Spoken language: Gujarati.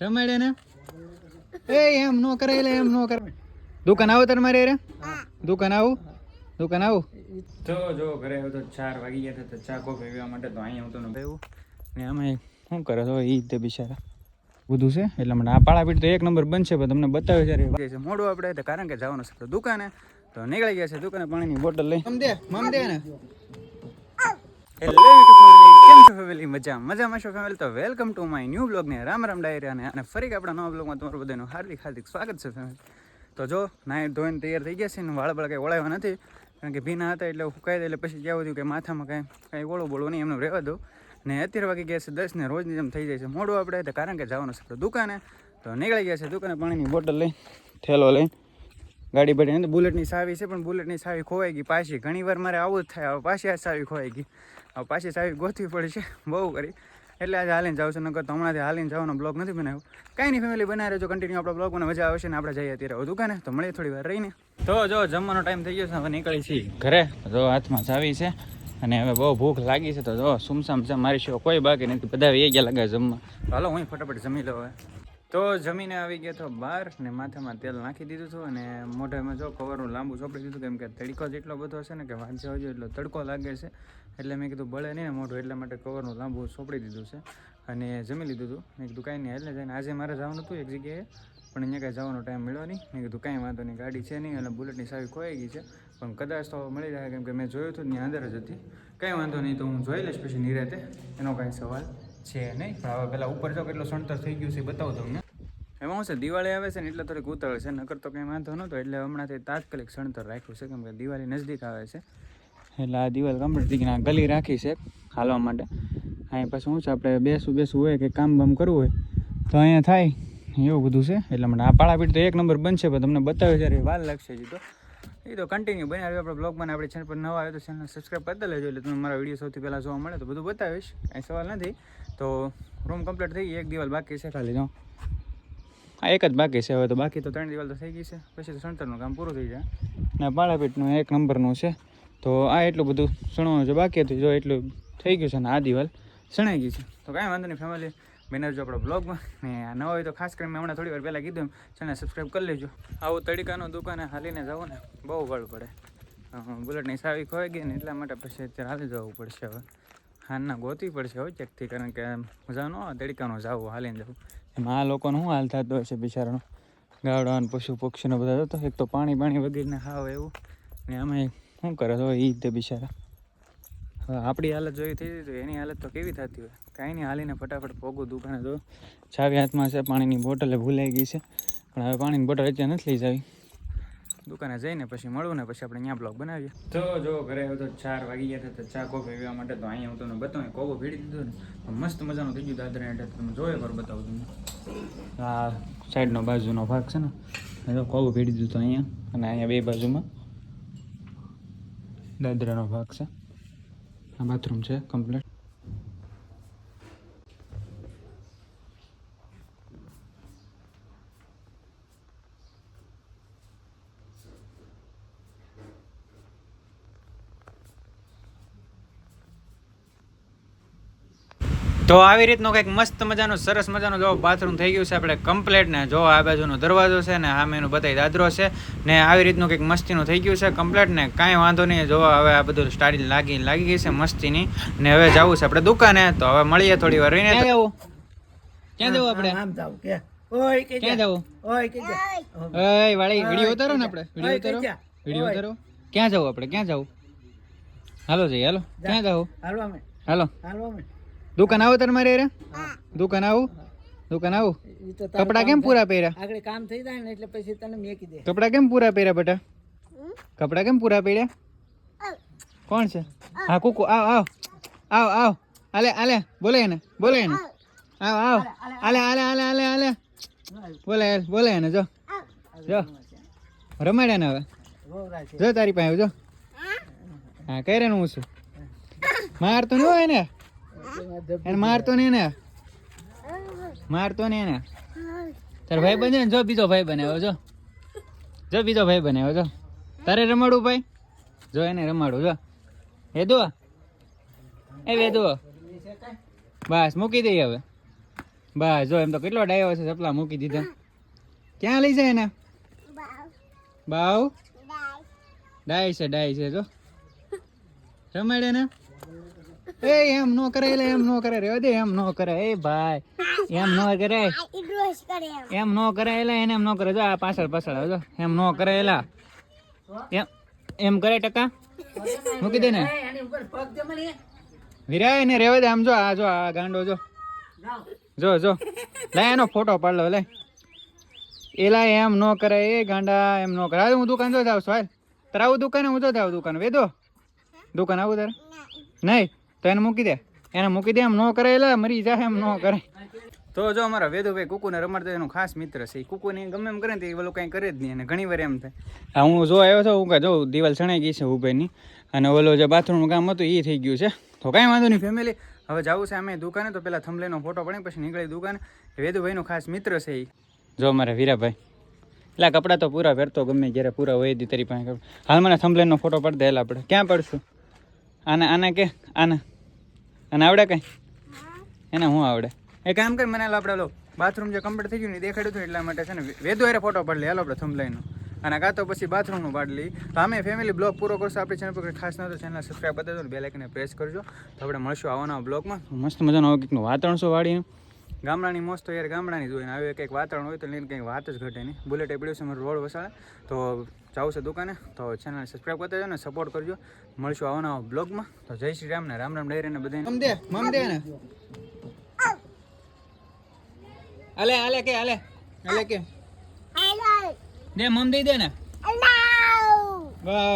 રમાડે ને? એ એમ નો કરાય એટલે એમ નો કરે. દુકાન આવો તાર મારે રે. દુકાન આવું. દુકાન આવું. તો જો ઘરે આવ્યો તો ચાર વાગી ગયા તો ચા કોફી પીવા માટે તો અહીંયા આવતો ન ભાઈ ને અમે શું કરે તો એ તે બિચારા. બધું છે? એટલે મને આ પાળાપીઠ તો એક નંબર બનશે પણ તમને બતાવે છે મોડું આપણે તો કારણ કે જવાનું છે તો દુકાને. તો નીકળી ગયા છે દુકાને પાણીની બોટલ લઈ. દે મમ દે ને. યુટ્યુબ ફેમિલી મજા મજામાં છો ફેમિલી તો welcome to my new blog ને રામ રામ ડાયરી અને ફરી આપણા નવા બ્લોગમાં તમારું બધાનું હાર્દિક હાર્દિક સ્વાગત છે ફેમિલી તો જો નાઈ ધોઈને તૈયાર થઈ ગયા છે ને વાળ બળ કંઈ ઓળાવ્યા નથી, કારણ કે ભીના હતા એટલે સુકાઈ એટલે પછી ક્યાં બધું કે માથામાં કાંઈ કાંઈ ઓળો બોળો નહીં, એમનું રહેવા દો. ને અત્યારે વાગી ગયા છે દસ ને રોજની જેમ થઈ જાય છે મોડું આપણે કારણ કે જવાનું છે દુકાને. તો નીકળી ગયા છે દુકાને પાણીની બોટલ લઈ થેલો લઈને. ગાડી બધી તો બુલેટની સાવી છે, પણ બુલેટની સાવી ખોવાઈ ગઈ પાછી. ઘણી વાર મારે આવું જ થાય, હવે પાછી આ સાવી ખોવાઈ ગઈ. હવે પાછી સાવી ગોતવી પડી છે, બહુ કરી. એટલે આજે હાલીને જાવ છે, નકર તો હમણાંથી હાલીને જવાનો બ્લોગ નથી બનાવ્યો. કાંઈ નહીં ફેમિલી બનાવી રહેજો કન્ટિન્યુ આપણો બ્લોગ. મજા આવશે ને આપણે જઈએ અત્યારે વધુ કાને તો મળીએ થોડી વાર રહીને. તો જો, જમવાનો ટાઈમ થઈ ગયો છે, હવે નીકળી છીએ ઘરે. જો, હાથમાં ચાવી છે, અને હવે બહુ ભૂખ લાગી છે, તો જો, સુમસામ છે, મારી શો કોઈ બાકી નથી. બધા એ ગયા લાગે જમવા. હાલો, હું ફટાફટ જમી લઉં હવે. તો જમીને આવી ગયા તો બહાર ને માથામાં તેલ નાખી દીધું હતું અને મોઢામાં જો કવરનું લાંબુ ચોપડી દીધું કેમ કે તડકો જ એટલો બધો છે ને કે વાંચે હોય એટલો તડકો લાગે છે, એટલે મેં કીધું બળે નહીં ને મોઢું એટલા માટે કવરનું લાંબુ ચોપડી દીધું છે અને જમી લીધું હતું. મેં કીધું કાંઈ નહીં, એટલે જઈને આજે મારે જવાનું હતું એક જગ્યાએ, પણ અહીંયા કાંઈ જવાનો ટાઈમ મળ્યો નહીં. મેં કીધું કાંઈ વાંધો નહીં, ગાડી છે નહીં અને બુલેટની સાવી ખોવાઈ ગઈ છે, પણ કદાચ તો મળી જાય કેમ કે મેં જોયું હતું ત્યાં અંદર જ હતી. કાંઈ વાંધો નહીં, તો હું જોઈ લઈશ પછી નિરાતે, એનો કાંઈ સવાલ. છે નહીં? પણ હવે પહેલાં ઉપર જો કેટલો સણતર થઈ ગયું છે બતાવું તમને. એમાં શું છે? દિવાળી આવે છે ને એટલે થોડીક ઉતાવળ છે. નકર તો કંઈ વાંધો નહોતો એટલે હમણાંથી તાત્કાલિક સણતર રાખ્યું છે. કેમ કે દિવાળી નજદીક આવે છે. એટલે આ દિવાલ કમ્પ્લીટ થઈ ગઈ ગલી રાખી છે હાલવા માટે. અહીં પછી શું છે? આપણે બેસવું બેસવું હોય કે કામ બામ કરવું હોય તો અહીંયા થાય. એવું બધું છે. એટલે મને આ પાળાપીઠ તો એક નંબર બનશે, પણ તમને બતાવે જ્યારે વાર લાગશે હજી તો. એ તો કન્ટિન્યુ બનાવી આપણે બ્લોગમાં આપણે ચેનલ પર નવા આવે તો ચેનલ સબસ્ક્રાઈબ કરી લેજો એટલે તમને મારા વીડિયો સૌથી પહેલાં જોવા મળે તો બધું બતાવીશ. કાંઈ સવાલ નથી. તો રૂમ કમ્પ્લીટ થઈ ગઈ. એક દિવાલ બાકી છે. ખાલી જો. આ એક જ બાકી છે. હવે તો બાકી તો ત્રણ દિવાલ તો થઈ ગઈ છે. પછી તો સણતરનું કામ પૂરું થઈ જાય. ને પાળાપીઠનું એક નંબરનું છે. તો આ એટલું બધું સણવાનું છે. બાકી હતું જો એટલું થઈ ગયું છે ને આ દિવાલ સણાઈ ગઈ છે. તો કાંઈ વાંધો નહીં ફેમિલી બનાવજો આપણો બ્લોગમાં ને ન હોય તો ખાસ કરીને મેં હમણાં થોડી વાર પહેલાં કીધું ચેનલ સબસ્ક્રાઈબ કરી લેજો. આવું તડકાનું દુકાને હાલીને જવું ને, બહુ ગળ પડે. બુલેટની સાવી ખોવાઈ ગઈ ને એટલા માટે પછી અત્યારે હાલી જવું પડશે હવે. હાલના ગોતવી પડશે હવે ચેકથી, કારણ કે મજા ન આવે તડકાનું જાવું, હાલીને જવું. એમાં આ લોકોનો શું હાલ થતો હશે બિચારાનો? ગાવડા અને પશુ પક્ષીનો બધા હતો એક તો પાણી પાણી વગેરેને હાવ એવું. ને અમે શું કરે તો એ રીતે બિચારા. આપણી હાલત જોઈ થઈ તો એની હાલત તો કેવી થતી હોય? કાંઈ નહીં, હાલીને ફટાફટ પોગું દુકાને તો છાવી હાથમાં છે, પાણીની બોટલે ભૂલાઈ ગઈ છે. પણ હવે પાણીની બોટલ અત્યારે નથી લઈ જાવી. દુકાને જઈને પછી મળવું ને પછી આપણે અહીંયા બ્લોગ બનાવીએ. તો જો ઘરે આવ્યો તો ચાર વાગી ગયા હતા ચા, કોફી પીવા માટે તો અહીંયા હું તમને બતાવું. કોકો ભીડી દીધો ને મસ્ત મજાનું થઈ ગયું દાદરા એટલે તમે જોયો પર બતાવું તમને. આ સાઈડનો બાજુનો ભાગ છે ને તો કોકો ભીડી દીધું તો અહીંયા, અને અહીંયા બે બાજુમાં દાદરાનો ભાગ છે. આ બાથરૂમ છે કમ્પ્લીટ તો આવી રીતનો કંઈક મસ્ત મજાનો સરસ મજાનો જો બાથરૂમ થઈ ગયું છે આપણે કમ્પ્લેટ ને જો આ બાજુનો દરવાજો છે ને આ મેનું બતાવી દાદરો છે ને આવી રીતનું કંઈક મસ્તીનું થઈ ગયું છે કમ્પ્લેટ ને કાંઈ વાંધો નહીં જો હવે આ બધું સ્ટાર્ટિંગ લાગી લાગી ગઈ છે મસ્તીની ને હવે જવું છે આપણે દુકાને તો હવે મળીએ થોડી વાર રહીને. ક્યાં જવું? ક્યાં જવું આપણે? આમ જાવ કે ઓય કે ક્યાં જવું? ઓય કે ઓય. વાળી વીડિયો ઉતારો ને આપણે? વીડિયો ઉતારો? વીડિયો. ઉતારો? ક્યાં જવું આપણે? ક્યાં જવું? હાલો જઈએ હાલો. ક્યાં જવું? હાલો અમે હાલો. હાલો અમે દુકાન આવો તાર મારે રે? દુકાન આવું? દુકાન આવું? કપડા કેમ પૂરા પહેર્યા? આગળ કામ થઈ જાય ને એટલે પછી તને મેકી દે. કપડા કેમ પૂરા પહેર્યા બેટા? કપડા કેમ પૂરા પહેર્યા? કોણ છે? હા કુકુ આવ આવ. આવ આવ. આલે આલે બોલે એને બોલે એને. આવ. આવ આલે આલે આલે આલે આલે બોલે બોલે એને જો. જો. રમાડ્યા ને હવે. જો તારી પાસે જો. હા? કઈ રેનું હું છું? માર તો ન હોય ને. એને મારતો નહીં ને. મારતો નહીં ને તાર ભાઈ બને જો બીજો ભાઈ બનાવ્યો જો. જો બીજો ભાઈ બનાવ્યો જો. તારે રમાડું ભાઈ? જો એને રમાડું, જો. એ દો. એ બે દો. બસ, મૂકી દઈએ હવે. બસ, જો, એમ તો કેટલો ડાયો છે ચપલા મૂકી દીધા. ક્યાં લઈ જાય એને? બાવ. ડાય છે ડાય છે, જો. રમાડે ને? એ એમ નો કરે, એટલે એમ નો કરે, રેવા દે, એમ નો કરે, એ ભાઈ, એમ નો કરે. એમ નો કરે, એટલે એને એમ નો કરે. જો આ પાછળ પાછળ જો, એમ નો કરે, એલા. એમ એમ કરે ટકા? મૂકી દે ને. વિરાય ને રેવા દે, આમ જો, આ જો, આ ગાંડો જો. જો જો. લે, એનો ફોટો પાડ લો. એલા, એમ નો કરે, એ ગાંડા, એમ નો કરે. હું દુકાન જો જાવ છું તારે આવું દુકાને, હું જો જાવ દુકાન. વેદો દુકાન આવું તારે? નહીં. તો એને મૂકી દે. એને મૂકી દે એમ નો કરે એટલે મરી જાય એમ ન કરે. તો જો અમારા વેદુભાઈ કુકુને રમાડતો એનો ખાસ મિત્ર છે. એ કુકુને ગમે એમ કરે ને તો એ પેલું કંઈ કરે જ નહીં અને ઘણી વાર એમ થાય. હા હું જો આવ્યો છું હું કાંઈ જો દિવાલ છણાઈ ગઈ છે ઉભેની અને ઓલો જે બાથરૂમનું કામ હતું એ થઈ ગયું છે. તો કાંઈ વાંધો નહીં ફેમિલી હવે જવું છે અમે દુકાને તો પેલા થંભલેનો ફોટો પડે પછી નીકળી દુકાને. વેદુભાઈનો ખાસ મિત્ર છે એ જો મારા વીરાભાઈ. એટલે કપડાં તો પૂરા પહેરતો ગમે જ્યારે પૂરા હોય દી તારી પાસે. હાલ મને થંભલેનનો ફોટો પડ દે એટલે આપણે. ક્યાં પડશું? આના આને કે આને. આને આવડે કઈ? એને હું આવડે? એ કામ કર મને આપણે લો બાથરૂમ જે કમ્પ્લીટ થઈ ગયું ને દેખાડ્યું હતું એટલા માટે છે ને વેદો એરે ફોટો પાડી લે. હાલો આપણે થંભલાઈનો અને કાં તો પછી બાથરૂમનું પાડી લઈ. તો અમે ફેમિલી બ્લોગ પૂરો કરશો. આપણી ચેનલ પર ખાસ ન તો ચેનલ સબસ્ક્રાઈબ કરી દેજો બે લાઇકને પ્રેસ કરજો. તો આપણે મળશું આવવાના બ્લોગમાં મસ્ત મજાનો આવું કંઈકનું વાતાવરણ શું વાળીને ગામડાની મોસ્ત તો યાર ગામડાની જોઈને આવે કંઈક વાતાવરણ હોય તો લઈને કંઈક વાત જ ઘટે નહીં. બુલેટ પડ્યું છે મારું રોડ વસાડે તો જાવું છે દુકાને. તો ચેનલ સબસ્ક્રાઈબ કરતા દેજો ને સપોર્ટ કરજો. મળશું આવના બ્લોગમાં તો જય શ્રી રામ ને રામ રામ ડાયરીને બધા મમ અલે મમ ને. આલે આલે કે અલે અલે કે. દે મમ દઈ દે ને.